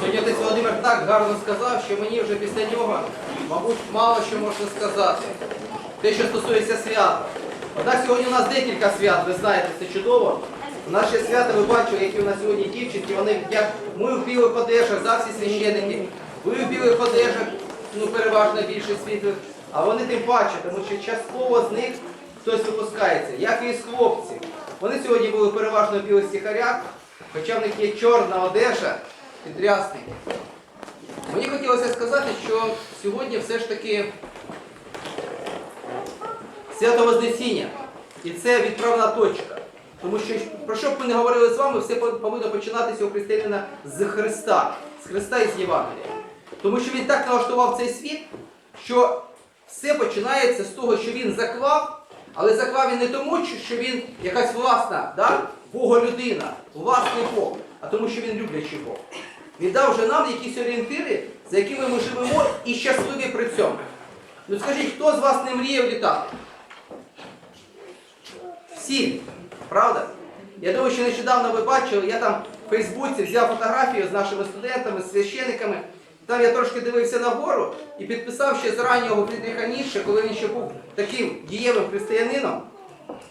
Сьогодні отець Володимир так гарно сказав, що мені вже після нього, мабуть, мало що можна сказати. Те, що стосується свята. Однак сьогодні у нас декілька свят, ви знаєте, це чудово. Наші свята, ви бачили, які у нас сьогодні дівчинки, вони як ми в білих одежах, за всі священники, ви в білих одежах, ну переважно більше світлих, а вони тим паче, тому що частково з них хтось випускається, як і з хлопців. Вони сьогодні були переважно в білих стихарях, хоча в них є чорна одежа, підрясники. Мені хотілося сказати, що сьогодні все ж таки свято Вознесіння. І це відправна точка. Тому що, про що б ми не говорили з вами, все повинно починатися у християнина з Христа, з Христа і з Євангелія. Тому що він так налаштував цей світ, що все починається з того, що він заклав, але заклав він не тому, що він якась власна, да? Бога-людина, власний Бог, а тому, що він люблячий Бог. Він дав вже нам якісь орієнтири, за якими ми живемо і щасливі при цьому. Ну скажіть, хто з вас не мріяв літати? Всі, правда? Я думаю, що нещодавно ви бачили, я там в Фейсбуці взяв фотографію з нашими студентами, з священниками. Там я трошки дивився нагору і підписав ще з раннього Фрідріха Ніше, коли він ще був таким дієвим християнином.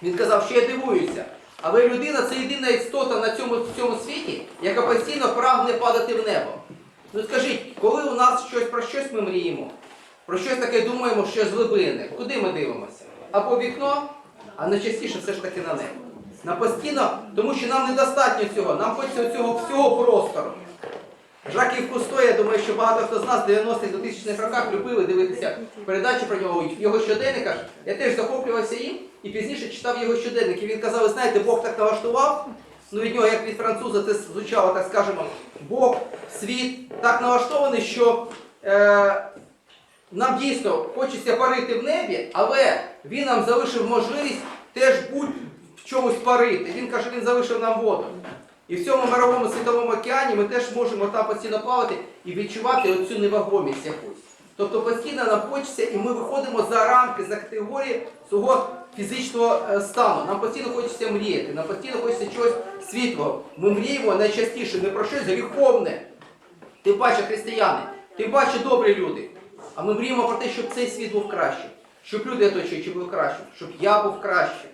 Він казав, що я дивуюся. Але людина це єдина істота на цьому, в цьому світі, яка постійно прагне падати в небо. Ну скажіть, коли у нас щось про щось ми мріємо, про щось таке думаємо, що з глибини, куди ми дивимося? Або вікно, а найчастіше все ж таки на небо. На постійно, тому що нам недостатньо цього, нам хочеться цього всього простору. Жаків Кусто, я думаю, що багато хто з нас в 90-х 2000-х роках любили дивитися передачі про нього його щоденниках. Я теж захоплювався їм і пізніше читав його щоденник. І він казав, ви знаєте, Бог так налаштував. Ну від нього, як від француза, це звучало, так скажемо, Бог, світ так налаштований, що е, нам дійсно хочеться парити в небі, але він нам залишив можливість теж будь в чомусь парити. Він каже, він залишив нам воду. І в цьому мировому світовому океані ми теж можемо там постійно плавати і відчувати оцю невагомість якусь. Тобто постійно нам хочеться, і ми виходимо за рамки, за категорії свого фізичного е, стану. Нам постійно хочеться мріяти, нам постійно хочеться чогось світлого. Ми мріємо найчастіше не про щось гріховне. Тим паче християни, тим паче добрі люди. А ми мріємо про те, щоб цей світ був кращим, щоб люди оточуючи були кращим, щоб я був кращим.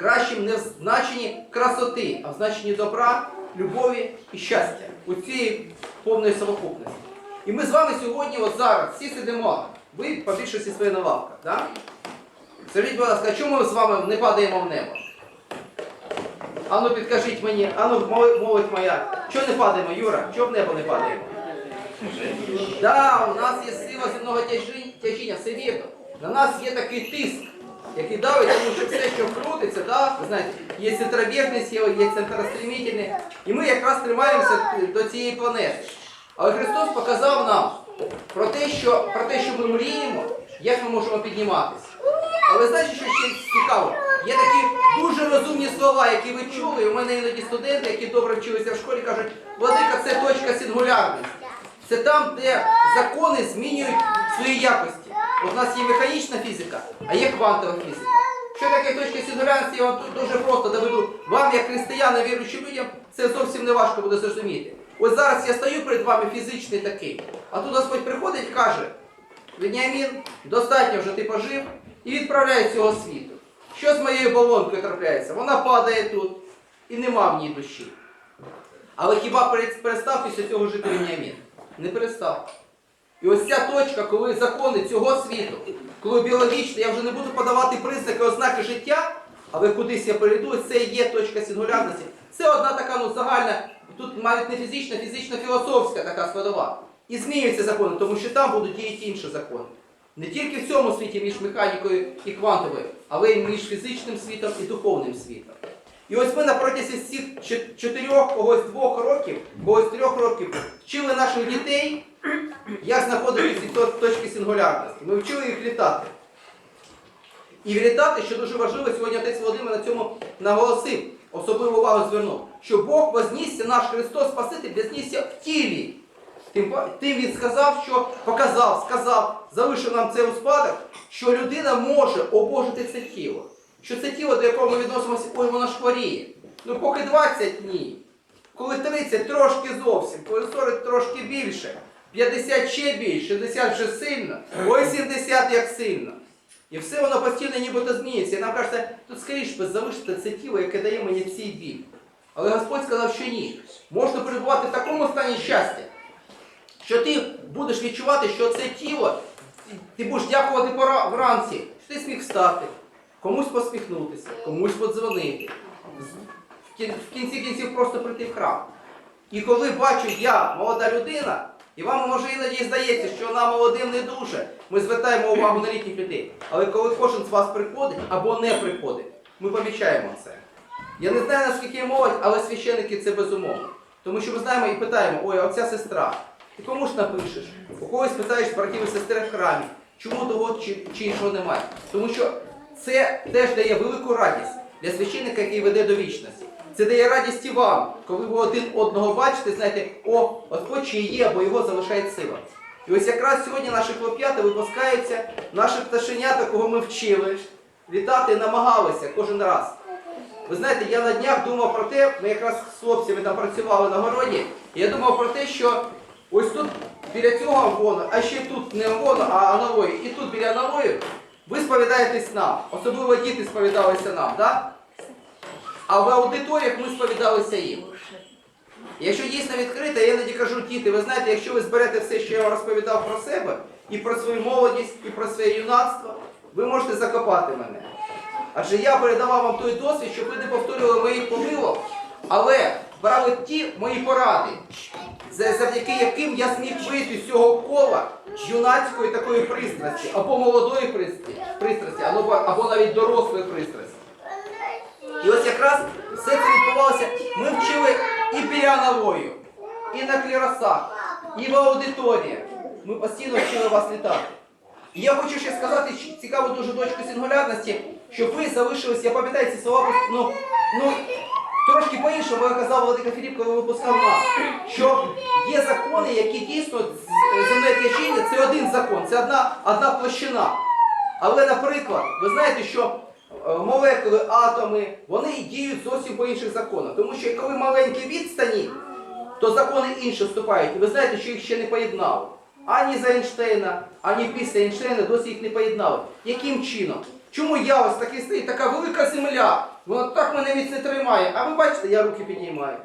Кращим не в значенні красоти, а в значенні добра, любові і щастя у цієї повної совокупності. І ми з вами сьогодні, от зараз, всі сидимо, ви по більшості свої на лавках. Да? Скажіть, будь ласка, чому ми з вами не падаємо в небо? Ану підкажіть мені, ану молодь моя, чого не падаємо, Юра? Чого в небо не падаємо? Да, у нас є сила земного тяжіння, все вірно. На нас є такий тиск, який давить, тому що все, що крутиться, да, знаєте, є центробіжні сили, є центростремительні. І ми якраз тримаємося до цієї планети. Але Христос показав нам про те, що, про те, що ми мріємо, як ми можемо підніматися. Але знаєте, що ще цікаво? Є такі дуже розумні слова, які ви чули. У мене іноді студенти, які добре вчилися в школі, кажуть, Владика, це точка сингулярності. Це там, де закони змінюють свої якості. У нас є механічна фізика, а є квантова фізика. Що таке точка сингулярності, я вам дуже просто доведу. Вам, як християнам, віруючим людям, це зовсім не важко буде зрозуміти. Ось зараз я стою перед вами фізичний такий, а тут Господь приходить і каже, Веніамін, достатньо вже ти пожив і відправляє цього світу. Що з моєю балонкою трапляється? Вона падає тут і нема в ній душі. Але хіба перестав після цього жити Веніамін? Не перестав. І ось ця точка, коли закони цього світу, коли біологічно, я вже не буду подавати признаки, ознаки життя, але кудись я перейду, це і є точка сингулярності. Це одна така ну, загальна, тут навіть не фізична, фізично-філософська така складова. І змінюються закони, тому що там будуть діяти інші закони. Не тільки в цьому світі між механікою і квантовою, але й між фізичним світом і духовним світом. І ось ми на протязі цих чотирьох, когось двох років, когось трьох років вчили наших дітей, як знаходитися то- точки сингулярності. Ми вчили їх літати. І літати, що дуже важливо, сьогодні отець Володимир на цьому наголосив, особливу увагу звернув, що Бог вознісся, наш Христос Спаситель, вознісся в тілі. Тим, тим він сказав, що показав, сказав, залишив нам цей у спадок, що людина може обожити це тіло. Що це тіло, до якого ми відносимося, ой, воно ж хворіє. Ну поки 20 ні. коли 30 трошки зовсім, коли 40 трошки більше, 50 ще більше, 60 вже сильно, ой 70 як сильно. І все воно постійно нібито змінюється. І нам кажеться, тут скоріше залишити це тіло, яке дає мені цей біль. Але Господь сказав, що ні. Можна перебувати в такому стані щастя, що ти будеш відчувати, що це тіло, ти будеш дякувати вранці, що ти зміг встати, комусь посміхнутися, комусь подзвонити. В кінці кінців просто прийти в храм. І коли бачу я, молода людина, і вам може іноді здається, що вона молодим не дуже, ми звертаємо увагу на літніх людей. Але коли кожен з вас приходить або не приходить, ми помічаємо це. Я не знаю, наскільки є молодь, але священники це безумовно. Тому що ми знаємо і питаємо, ой, оця сестра. Ти кому ж напишеш? У когось питаєш братів і сестер в храмі, чому того чи, чи іншого немає? Тому що це теж дає велику радість для священника, який веде до вічності. Це дає радість і вам, коли ви один одного бачите, знаєте, о, Господь чи є, бо його залишає сила. І ось якраз сьогодні наші хлоп'ята випускаються, наші пташенята, кого ми вчили, літати намагалися кожен раз. Ви знаєте, я на днях думав про те, ми якраз з хлопцями там працювали на городі, і я думав про те, що ось тут біля цього амвону, а ще тут не амвону, а аналої, і тут біля аналої, ви сповідаєтесь нам. Особливо діти сповідалися нам, так? А в аудиторіях ми сповідалися їм. Якщо дійсно відкрите, я іноді кажу, діти, ви знаєте, якщо ви зберете все, що я вам розповідав про себе, і про свою молодість, і про своє юнацтво, ви можете закопати мене. Адже я передавав вам той досвід, щоб ви не повторювали моїх помилок, але брали ті мої поради, завдяки яким я зміг вийти з цього кола юнацької такої пристрасті, або молодої пристрасті, або, або навіть дорослої пристрасті. Якраз все це відбувалося. Ми вчили і біля навою, і на кліросах, і в аудиторіях. Ми постійно вчили вас літати. І я хочу ще сказати цікаву дуже дочку сингулярності, щоб ви залишились, я пам'ятаю ці слова, ну, ну трошки по-іншому я казав Владика Філіп, коли випускав нас, що є закони, які дійсно земне це один закон, це одна, одна площина. Але, наприклад, ви знаєте, що молекули, атоми, вони діють зовсім по інших законах. Тому що коли маленькі відстані, то закони інші вступають. І ви знаєте, що їх ще не поєднали. Ані за Ейнштейна, ані після Ейнштейна досі їх не поєднали. Яким чином? Чому я ось такий стою, така велика земля, вона так мене міцно тримає, а ви бачите, я руки піднімаю.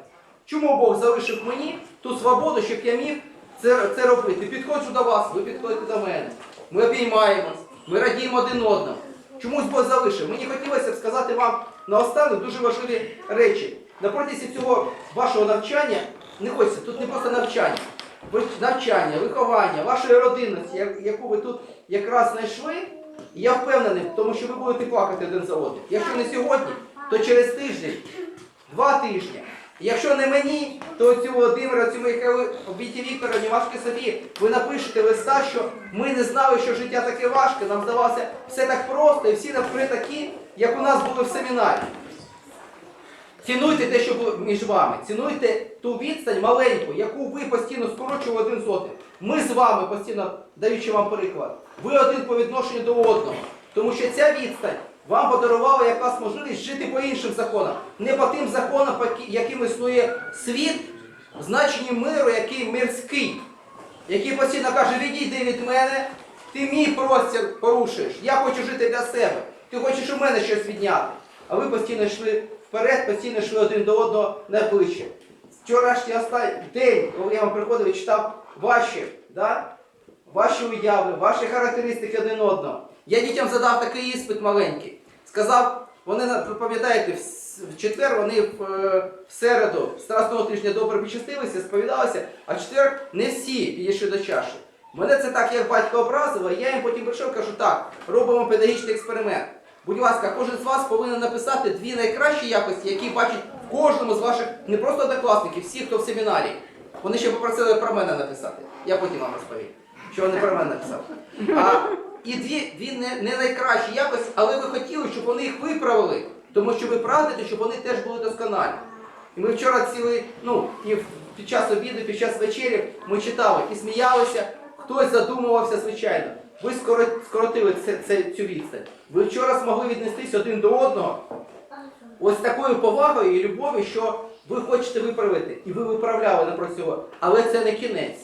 Чому Бог залишив мені ту свободу, щоб я міг це, це робити? Підходжу до вас, ви підходите до мене. Ми обіймаємось, ми радіємо один одному. Чомусь Бог залишив. Мені хотілося б сказати вам наостанок дуже важливі речі. На протязі цього вашого навчання, не хочеться, тут не просто навчання, навчання, виховання, вашої родинності, яку ви тут якраз знайшли, і я впевнений, тому що ви будете плакати один за одним. Якщо не сьогодні, то через тиждень, два тижні. Якщо не мені, то цю Володимира, цю Михайлу, Віті Вікторовні, Машки Софії, ви напишете листа, що ми не знали, що життя таке важке, нам здавалося все так просто, і всі навкруги такі, як у нас були в семінарі. Цінуйте те, що було між вами, цінуйте ту відстань маленьку, яку ви постійно скорочували один з. Ми з вами постійно, даючи вам приклад, ви один по відношенню до одного. Тому що ця відстань вам подарувала якраз можливість жити по іншим законам, не по тим законам, яким існує світ, в значенні миру, який мирський, який постійно каже, відійди від мене, ти мій простір порушуєш, я хочу жити для себе, ти хочеш у мене щось відняти. А ви постійно йшли вперед, постійно йшли один до одного на плечі. Вчорашній день, коли я вам приходив і читав ваші, да? ваші уяви, ваші характеристики один одного. Я дітям задав такий іспит маленький. Сказав, вони пам'ятаєте, в четвер вони в, е, середу страсного тижня добре причастилися, сповідалися, а в четвер не всі підійшли до чаші. Мене це так як батько образило, і я їм потім прийшов кажу, так, робимо педагогічний експеримент. Будь ласка, кожен з вас повинен написати дві найкращі якості, які бачить в кожному з ваших не просто однокласників, всіх, хто в семінарі. Вони ще попросили про мене написати. Я потім вам розповім, що вони про мене написали. А, і дві, дві не, не найкращі якості, але ви хотіли, щоб вони їх виправили, тому що ви прагнете, щоб вони теж були досконалі. І ми вчора цілий, ну, і під час обіду, під час вечері ми читали і сміялися, хтось задумувався, звичайно. Ви скоротили це, це, цю відстань. Ви вчора змогли віднестись один до одного ось такою повагою і любов'ю, що ви хочете виправити. І ви виправляли напрацьовували. Але це не кінець.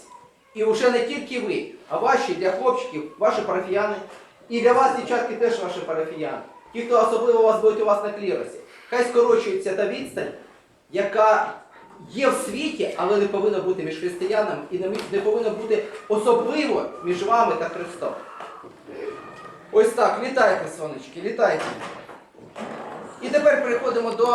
І вже не тільки ви, а ваші для хлопчиків, ваші парафіяни. І для вас, дівчатки, теж ваші парафіяни. Ті, хто особливо у вас будуть у вас на кліросі. Хай скорочується та відстань, яка є в світі, але не повинна бути між християнами і не, повинна бути особливо між вами та Христом. Ось так, літайте, сонечки, літайте. І тепер переходимо до